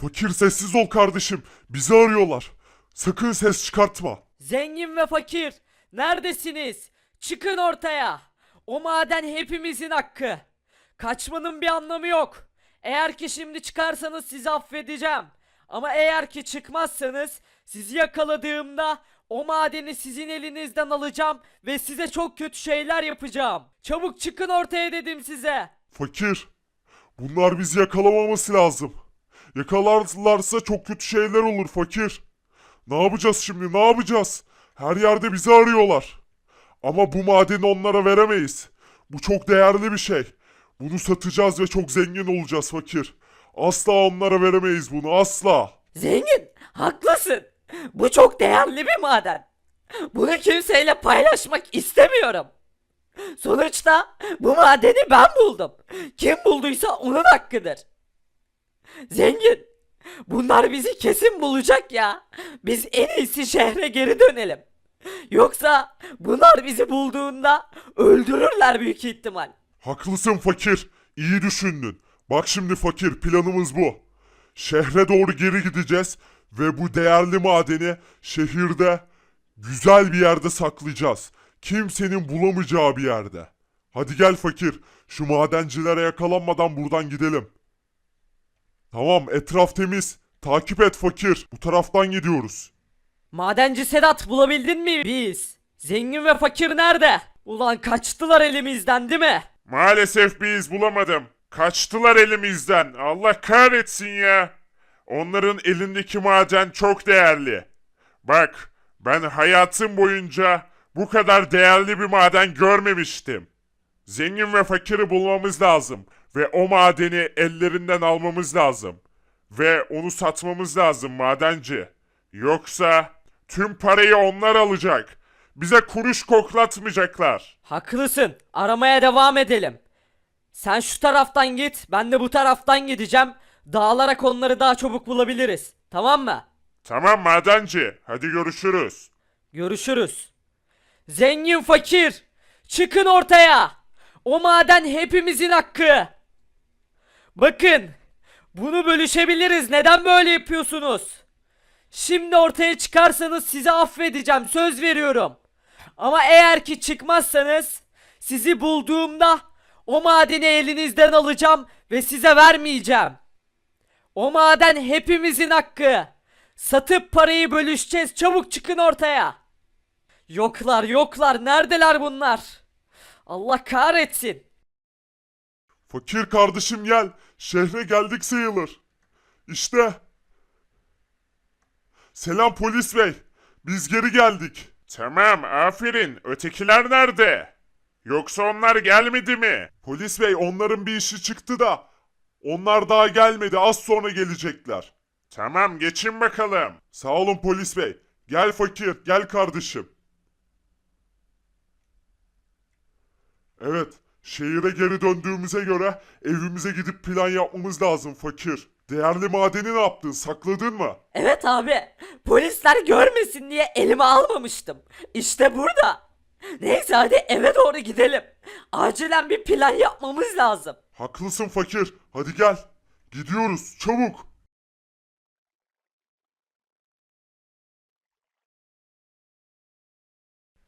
Fakir sessiz ol kardeşim. Bizi arıyorlar. Sakın ses çıkartma. Zengin ve fakir, neredesiniz? Çıkın ortaya. O maden hepimizin hakkı. Kaçmanın bir anlamı yok. Eğer ki şimdi çıkarsanız sizi affedeceğim. Ama eğer ki çıkmazsanız sizi yakaladığımda o madeni sizin elinizden alacağım ve size çok kötü şeyler yapacağım. Çabuk çıkın ortaya dedim size. Fakir. Bunlar bizi yakalamaması lazım. Yakalarlarsa çok kötü şeyler olur fakir. Ne yapacağız şimdi ne yapacağız? Her yerde bizi arıyorlar. Ama bu madeni onlara veremeyiz. Bu çok değerli bir şey. Bunu satacağız ve çok zengin olacağız fakir. Asla onlara veremeyiz bunu asla. Zengin, haklısın. Bu çok değerli bir maden. Bunu kimseyle paylaşmak istemiyorum. Sonuçta bu madeni ben buldum. Kim bulduysa onun hakkıdır. Zengin, bunlar bizi kesin bulacak ya. Biz en iyisi şehre geri dönelim. Yoksa bunlar bizi bulduğunda öldürürler büyük ihtimal. Haklısın fakir. İyi düşündün. Bak şimdi fakir planımız bu. Şehre doğru geri gideceğiz ve bu değerli madeni şehirde güzel bir yerde saklayacağız. Kimsenin bulamayacağı bir yerde. Hadi gel fakir. Şu madencilere yakalanmadan buradan gidelim. Tamam etraf temiz. Takip et fakir. Bu taraftan gidiyoruz. Madenci Sedat bulabildin mi biz? Zengin ve fakir nerede? Ulan kaçtılar elimizden değil mi? Maalesef biz bulamadım. Kaçtılar elimizden. Allah kahretsin ya. Onların elindeki maden çok değerli. Bak, ben hayatım boyunca bu kadar değerli bir maden görmemiştim. Zengin ve fakiri bulmamız lazım ve o madeni ellerinden almamız lazım ve onu satmamız lazım madenci. Yoksa tüm parayı onlar alacak. Bize kuruş koklatmayacaklar. Haklısın. Aramaya devam edelim. Sen şu taraftan git, ben de bu taraftan gideceğim. Dağılarak onları daha çabuk bulabiliriz. Tamam mı? Tamam madenci, hadi görüşürüz. Görüşürüz. Zengin fakir, çıkın ortaya. O maden hepimizin hakkı. Bakın, bunu bölüşebiliriz. Neden böyle yapıyorsunuz? Şimdi ortaya çıkarsanız sizi affedeceğim. Söz veriyorum. Ama eğer ki çıkmazsanız sizi bulduğumda o madeni elinizden alacağım ve size vermeyeceğim. O maden hepimizin hakkı. Satıp parayı bölüşeceğiz. Çabuk çıkın ortaya. Yoklar yoklar. Neredeler bunlar? Allah kahretsin. Fakir kardeşim gel. Şehre geldik sayılır. İşte. Selam polis bey. Biz geri geldik. Tamam, aferin. Ötekiler nerede? Yoksa onlar gelmedi mi? Polis bey onların bir işi çıktı da. Onlar daha gelmedi. Az sonra gelecekler. Tamam, geçin bakalım. Sağ olun polis bey. Gel fakir, gel kardeşim. Evet, şehire geri döndüğümüze göre evimize gidip plan yapmamız lazım fakir. Değerli madeni ne yaptın? Sakladın mı? Evet abi. Polisler görmesin diye elime almamıştım. İşte burada. Neyse hadi eve doğru gidelim. Acilen bir plan yapmamız lazım. Haklısın fakir. Hadi gel. Gidiyoruz, çabuk.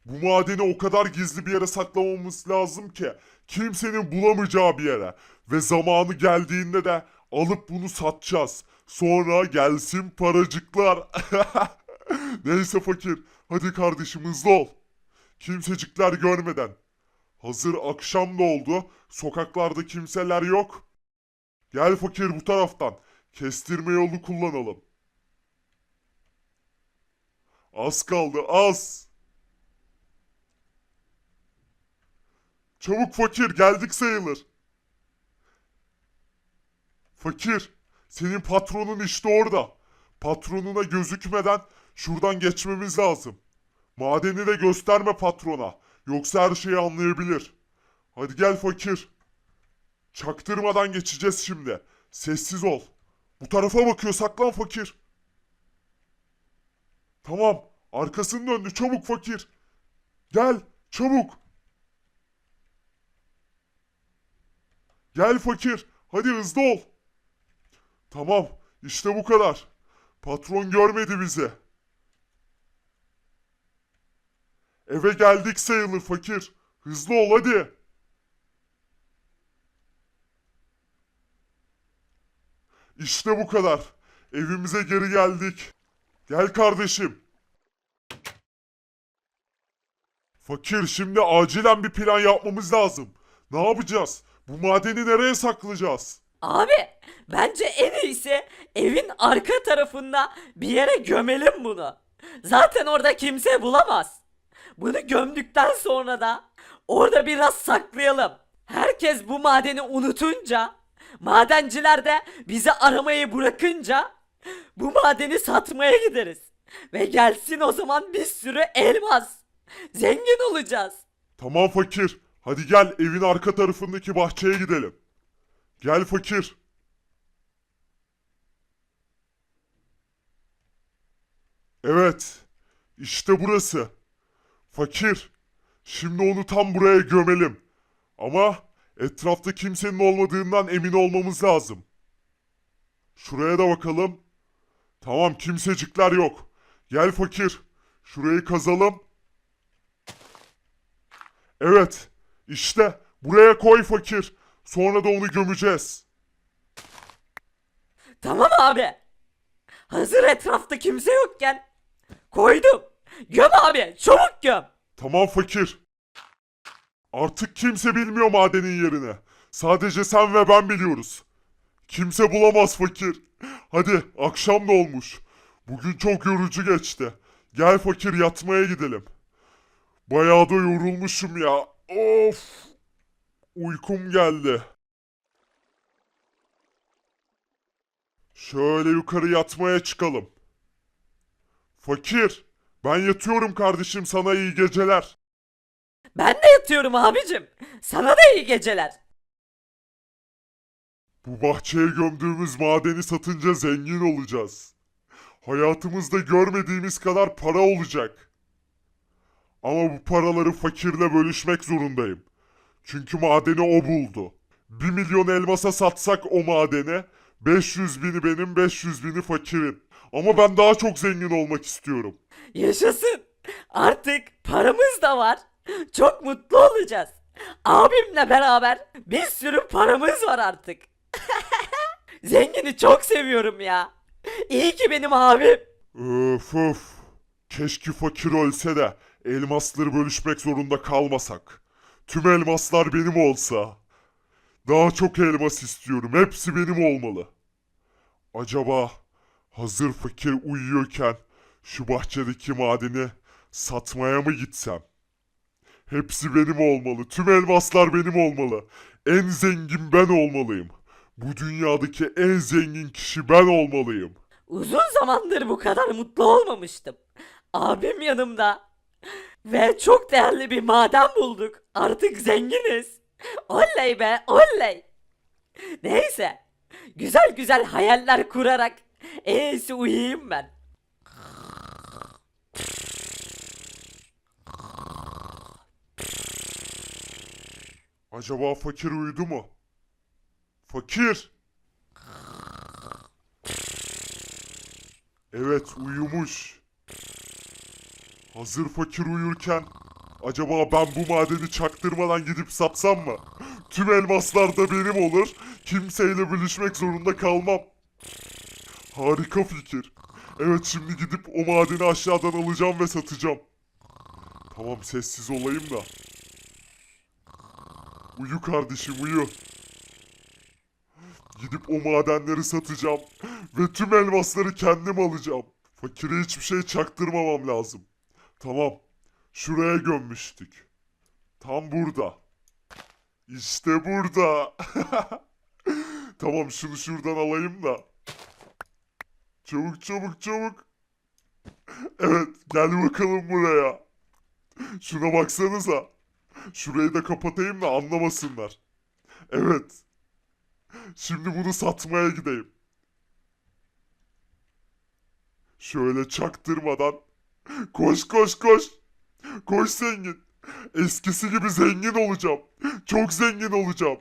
Bu madeni o kadar gizli bir yere saklamamız lazım ki kimsenin bulamayacağı bir yere ve zamanı geldiğinde de alıp bunu satacağız. Sonra gelsin paracıklar. Neyse fakir, hadi kardeşim hızlı ol. Kimsecikler görmeden. Hazır akşam da oldu, sokaklarda kimseler yok. Gel fakir bu taraftan. Kestirme yolu kullanalım. Az kaldı, az. Çabuk fakir geldik sayılır. Fakir, senin patronun işte orada. Patronuna gözükmeden şuradan geçmemiz lazım. Madeni de gösterme patrona. Yoksa her şeyi anlayabilir. Hadi gel fakir. Çaktırmadan geçeceğiz şimdi. Sessiz ol. Bu tarafa bakıyor saklan fakir. Tamam. Arkasını döndü çabuk fakir. Gel çabuk. Gel fakir. Hadi hızlı ol. Tamam. İşte bu kadar. Patron görmedi bizi. Eve geldik sayılır fakir. Hızlı ol hadi. İşte bu kadar. Evimize geri geldik. Gel kardeşim. Fakir şimdi acilen bir plan yapmamız lazım. Ne yapacağız? Bu madeni nereye saklayacağız? Abi bence en iyisi evin arka tarafında bir yere gömelim bunu. Zaten orada kimse bulamaz. Bunu gömdükten sonra da orada biraz saklayalım. Herkes bu madeni unutunca, madenciler de bizi aramayı bırakınca bu madeni satmaya gideriz. Ve gelsin o zaman bir sürü elmas. Zengin olacağız. Tamam fakir. Hadi gel evin arka tarafındaki bahçeye gidelim. Gel fakir. Evet. İşte burası. Fakir. Şimdi onu tam buraya gömelim. Ama etrafta kimsenin olmadığından emin olmamız lazım. Şuraya da bakalım. Tamam kimsecikler yok. Gel fakir. Şurayı kazalım. Evet. İşte buraya koy fakir. Sonra da onu gömeceğiz. Tamam abi. Hazır etrafta kimse yokken koydum. Göm abi çabuk göm. Tamam fakir. Artık kimse bilmiyor madenin yerini. Sadece sen ve ben biliyoruz. Kimse bulamaz fakir. Hadi akşam da olmuş. Bugün çok yorucu geçti. Gel fakir yatmaya gidelim. Bayağı da yorulmuşum ya. Of. Uykum geldi. Şöyle yukarı yatmaya çıkalım. Fakir, ben yatıyorum kardeşim sana iyi geceler. Ben de yatıyorum abicim. Sana da iyi geceler. Bu bahçeye gömdüğümüz madeni satınca zengin olacağız. Hayatımızda görmediğimiz kadar para olacak. Ama bu paraları fakirle bölüşmek zorundayım. Çünkü madeni o buldu. 1 milyon elmasa satsak o madene 500 bini benim 500 bini fakirin. Ama ben daha çok zengin olmak istiyorum. Yaşasın. Artık paramız da var. Çok mutlu olacağız. Abimle beraber bir sürü paramız var artık. Zengini çok seviyorum ya. İyi ki benim abim. Öf öf. Keşke fakir ölse de elmasları bölüşmek zorunda kalmasak. Tüm elmaslar benim olsa. Daha çok elmas istiyorum. Hepsi benim olmalı. Acaba hazır fakir uyuyorken şu bahçedeki madeni satmaya mı gitsem? Hepsi benim olmalı. Tüm elmaslar benim olmalı. En zengin ben olmalıyım. Bu dünyadaki en zengin kişi ben olmalıyım. Uzun zamandır bu kadar mutlu olmamıştım. Abim yanımda. Ve çok değerli bir maden bulduk. Artık zenginiz. Oley be oley. Neyse. Güzel güzel hayaller kurarak en iyisi uyuyayım ben. Acaba fakir uyudu mu? Fakir! Evet uyumuş. Hazır fakir uyurken acaba ben bu madeni çaktırmadan gidip satsam mı? Tüm elmaslar da benim olur. Kimseyle bölüşmek zorunda kalmam. Harika fikir. Evet şimdi gidip o madeni aşağıdan alacağım ve satacağım. Tamam sessiz olayım da. Uyu kardeşim uyu. Gidip o madenleri satacağım ve tüm elmasları kendim alacağım. Fakire hiçbir şey çaktırmamam lazım. Tamam. Şuraya gömmüştük. Tam burada. İşte burada. tamam şunu şuradan alayım da. Çabuk çabuk çabuk. Evet gel bakalım buraya. Şuna baksanıza. Şurayı da kapatayım da anlamasınlar. Evet. Şimdi bunu satmaya gideyim. Şöyle çaktırmadan. Koş koş koş. Koş zengin. Eskisi gibi zengin olacağım. Çok zengin olacağım.